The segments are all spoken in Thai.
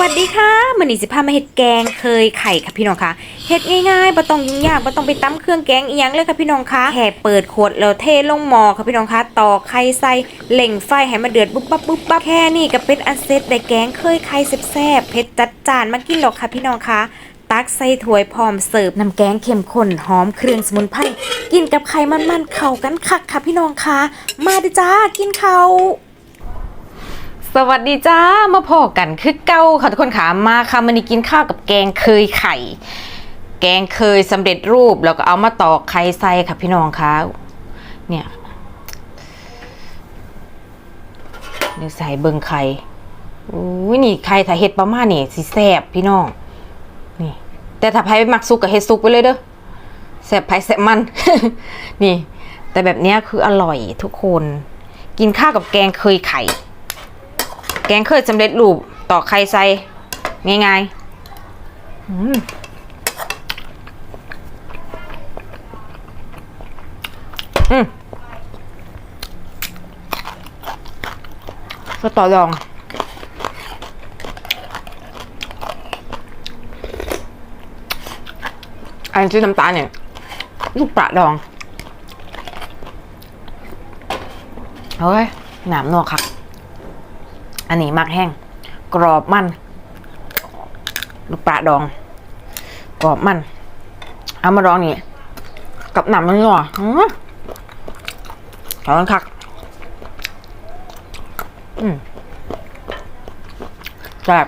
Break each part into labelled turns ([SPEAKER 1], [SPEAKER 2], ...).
[SPEAKER 1] วัสดีค่ะมันนี้สิพามาเฮ็ดแกงเคยไข่ค่ะพี่น้องคะเฮ็ดง่ายๆบ่ต้องยุ่งยากบ่ต้องไปตำเครื่องแกงอีหยังเลยค่ะพี่น้องคะแค่เปิดขวดแล้วเทลงหม้อค่ะพี่น้องคะต่อไข่ใส่เล่งไฟให้มันเดือดปุ๊บปั๊บปุ๊บปั๊บแค่นี้ก็เป็นอันเสร็จได้แกงเคยไข่แซ่บๆเผ็ดจัดจานมากินหรอกค่ะพี่น้องคะตักใส่ถ้วยพร้อมเสิร์ฟน้ำแกงเข้มข้นหอมเครื่องสมุนไพรกินกับไข่มันๆเข้ากันคักค่ะพี่น้องคะมาเด้จ้ากินเข้า สวัสดีจ้ามาพอกันคือเก้าค่ะทุกคนค่ะมาค่ะมันนี้กินข้าวกับแกงเคยไข่ แกงเคยสำเร็จรูปแล้วก็เอามาตอกไข่ใส่ค่ะพี่น้องคะเนี่ยเดี๋ยวใส่เบิงไข่อุ้ยนี่ไข่ถ้าเฮ็ดประมาณนี่สิแซ่บพี่น้องนี่ แต่ถ้าไผมักซุกก็เฮ็ดซุกไปเลยเด้อแซ่บไผแซ่บมัน นี่ แต่แบบเนี้ยคืออร่อยทุกคน กินข้าวกับแกงเคยไข่ แกงเคยสำเร็จรูปตอกไข่ใส่ง่ายๆอืมอืมก็ต่อรองอันชื่อน้ำตาลเนี่ย ลูกปลาดองเฮ้ยหนามนวกครับ อันนี้มักแห้ง กรอบมัน ลูกปลาดอง กรอบมัน เอามาดองนี่ กับหนำมันหน่ออืมขอบคุณคักอืมแซ่บ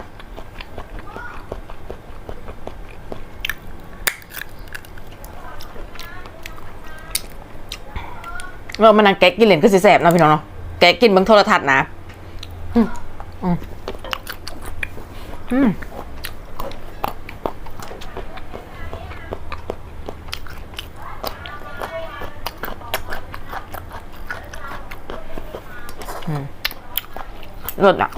[SPEAKER 1] เรามานั่งแกะกินเหรียญก็สิแสบนะพี่น้องเนาะแกะกินเบางโทรทัศน์นะ อืมอืมอืมอืมรสอะ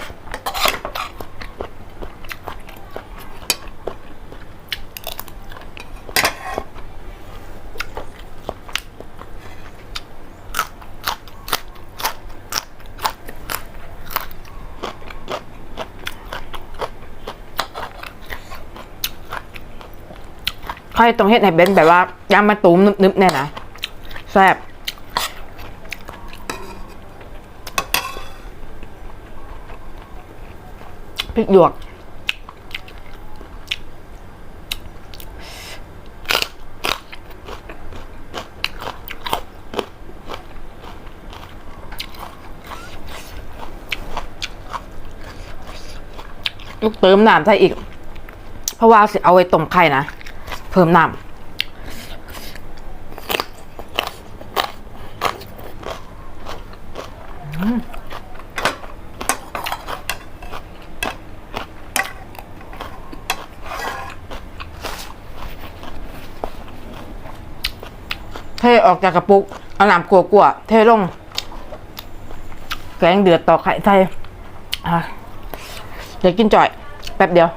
[SPEAKER 1] ค่อยตรงเฮ็ดให้เบนแบบว่ายางมาตูมนึบๆเนี่ยนะแซ่บพริกหยวกลูกเติมน้ำใส่อีก เพราะว่าสิเอาไว้ต้มไข่นะ เพิ่มน้ำเทออกจากกระปุก เอาน้ำกลัวๆเทลง แกงเดือดต่อกไข่ใส่เดี๋ยวกินจ่อย แป๊บเดียว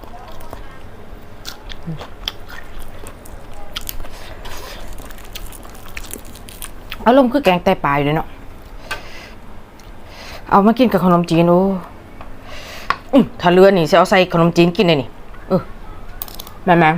[SPEAKER 1] อารมณ์คือแกงไตปลาอยู่เลยเนาะ เอามากินกับขนมจีนโอ้ถ้าเลือนี่จะเอาใส่ขนมจีนกินเลยนี่เออแม่แม่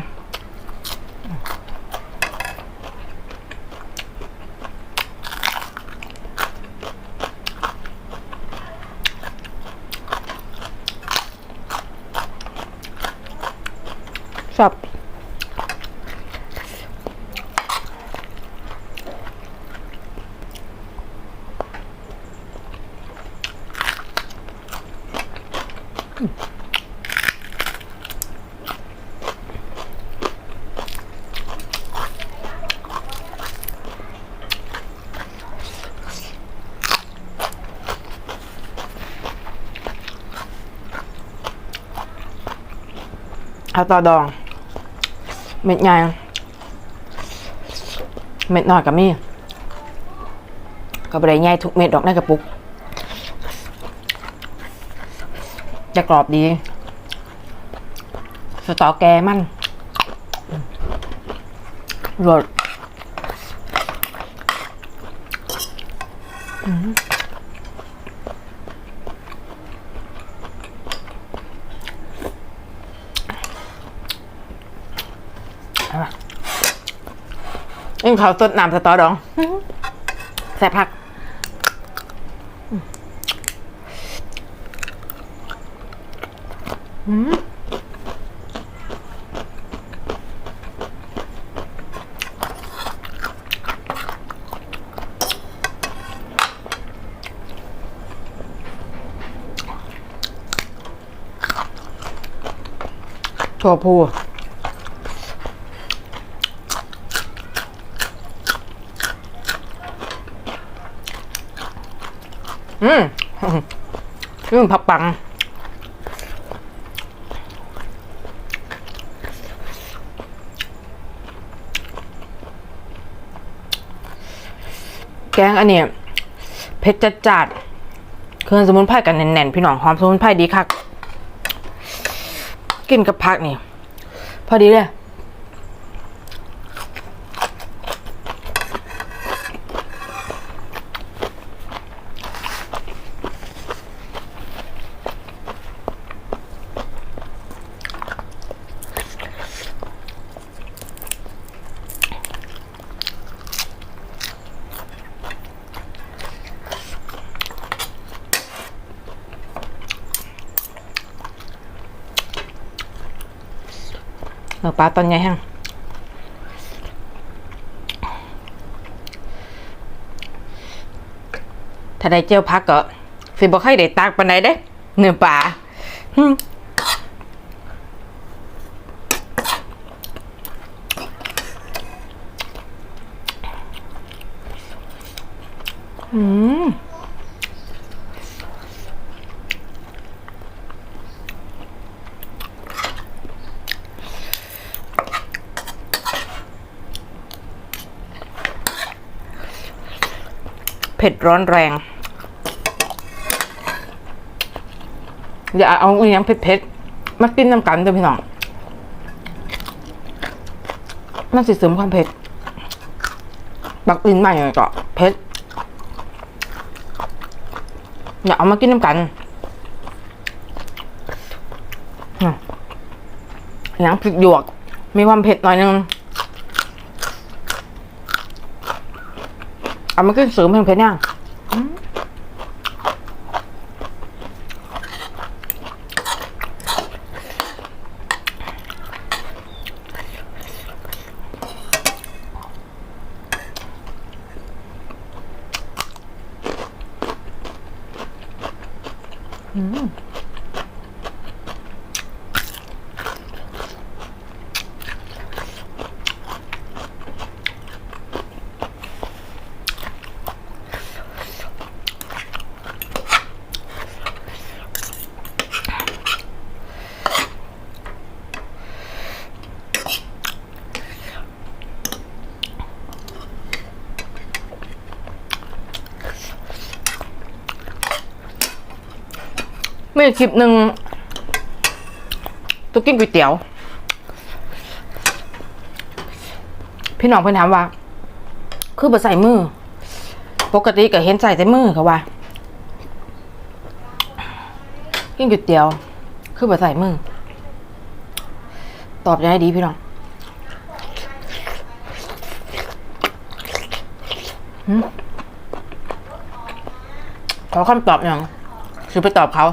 [SPEAKER 1] าต่อดอง เม็ดใหญ่เม็ดน้อยกับมีก็บได้ใหญ่ทุกเม็ดดอกในกระปุก จะกรอบดี สตอแกมันรสอามานี่เขาวสดน้ำสตอดองแซ่บพักถั่วพู อืมอืมผักปัง แกงอันนี้เผ็ดจัดจัดเครื่องสมุนไพรกันแน่นๆ พี่น้องหอมสมุนไพรดีคัก กินกับผักนี่ พอดีเลย เนื้อปลาตอนใหญ่แห้งถ้าได้เจียวพักก็สิบ่ค่อยได้ตากปานใดเด้ เนื้อปลาอืม เผ็ดร้อนแรง อย่าเอาอหยังเผ็ดๆมากินน้ำกันเด้อพี่น้องมันสิเสริมความเผ็ด บักอินมาอย่างไรก็เผ็ด อย่าเอามากินน้ำกันอหยังพริกหยวก มีความเผ็ดหน่อยนึง เอามาขึ้นเสริมเพียงเพชรเนี่ย มีคลิปหนึ่งตุกกินก๋วยเตี๋ยว พี่น้องเพิ่นถามว่า คือบ่ใส่มือ ปกติก็เห็นใส่แต่มือเขาว่า กินก๋วยเตี๋ยว คือบ่ใส่มือ ตอบยังไงดีพี่น้องขอคำตอบหน่อยคือไปตอบเขา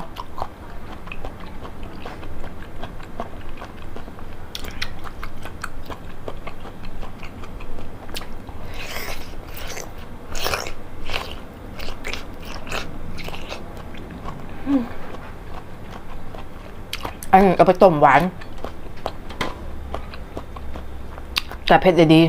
[SPEAKER 1] อันนี้เอาไปต้มหวาน แต่เผ็ดดี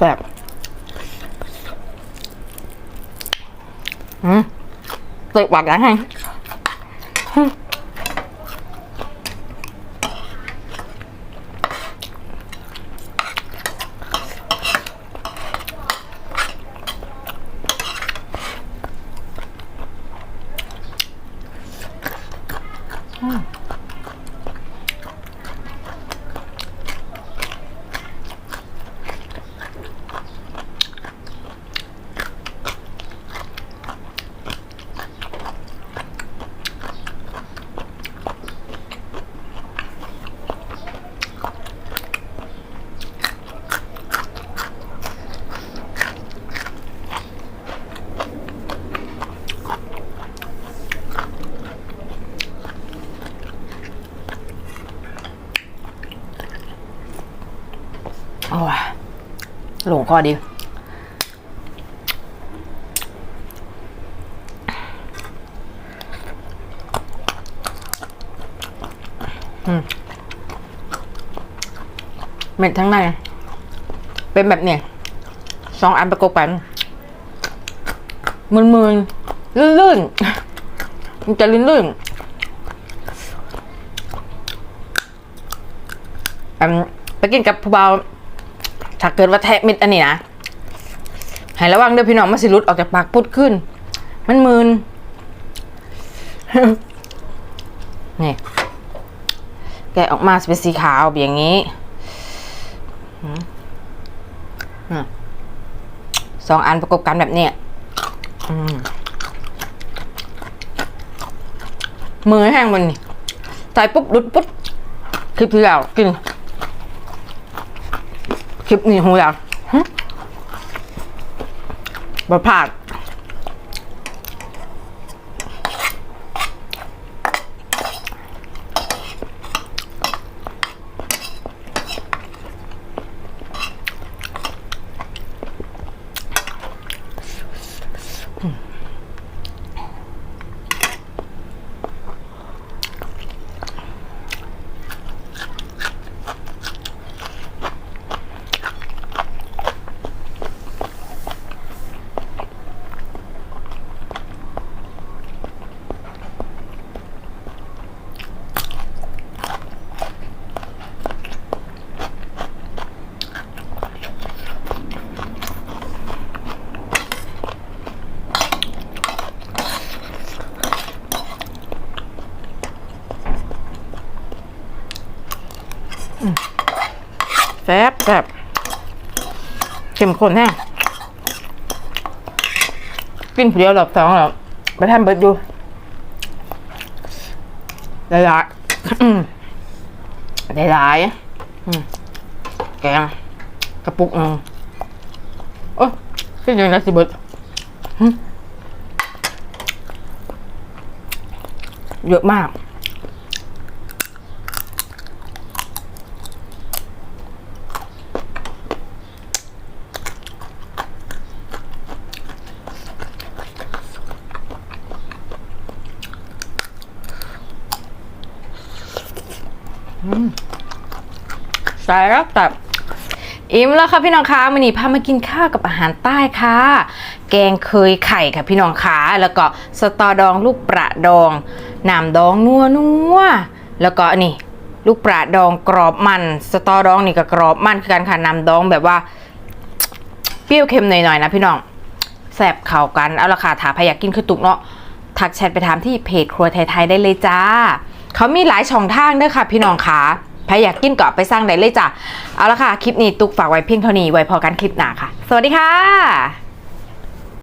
[SPEAKER 1] แบบอืมตึกหวักยังไงโอ้ย หลงคอดีอืมเม็ดทั้งใน เป็นแบบเนี้ยสองอันประกบกันมืนมืนลื่นๆมันจะลื่นๆอันไปกินกับผู้เบา ถ้าเกิดว่าแทะเม็ดอันนี้นะให้ระวังเด้อพี่น้องมันสิหลุดออกจากปากพุดขึ้น มันมืนนี่แกะออกมาเป็นสีขาวแบบอย่างนี้อืมอืมสองอันประกบกันแบบนี้มือแห้งมันนี่ใส่ปุ๊บดุดปุ๊บคลิปที่แล้วกิน คลิปนี้หูอยากบ่พลาด ซ่บแซ่บเข้มข้นแห้งกินเดียวหลับสองแล้วไปทำเบิดดูหลายๆอืมหลายแกงกระปุกหนึงโอ้ขึ้นยังนะสิเบิดเยอะมาก สายรับตับอิ่มแล้วค่ะพี่น้องคะวันนี้พามากินข้าวกับอาหารใต้ค่ะ แกงเคยไข่ค่ะพี่น้องคะแล้วก็สตอดองลูกประดองน้ำดองนัวนัวแล้วก็นี่ ลูกประดองกรอบมัน สตอดองนี่ก็กรอบมันคือกันค่ะน้ำดองแบบว่า เปรี้ยวเค็มหน่อยๆนะพี่น้องแสบเข่ากันเอาละค่ะถาพยากกินคือตุกเนาะทักแชทไปถามที่เพจครัวไทยๆได้เลยจ้าเขามีหลายช่องทางด้อค่ะ พี่น้องคะ ใครอยากกินก็ไปสร้างได้เลยจ้ะเอาละค่ะคลิปนี้ตุกฝากไว้เพียงเท่านี้ไว้พอกันคลิปหน้าค่ะ สวัสดีค่ะ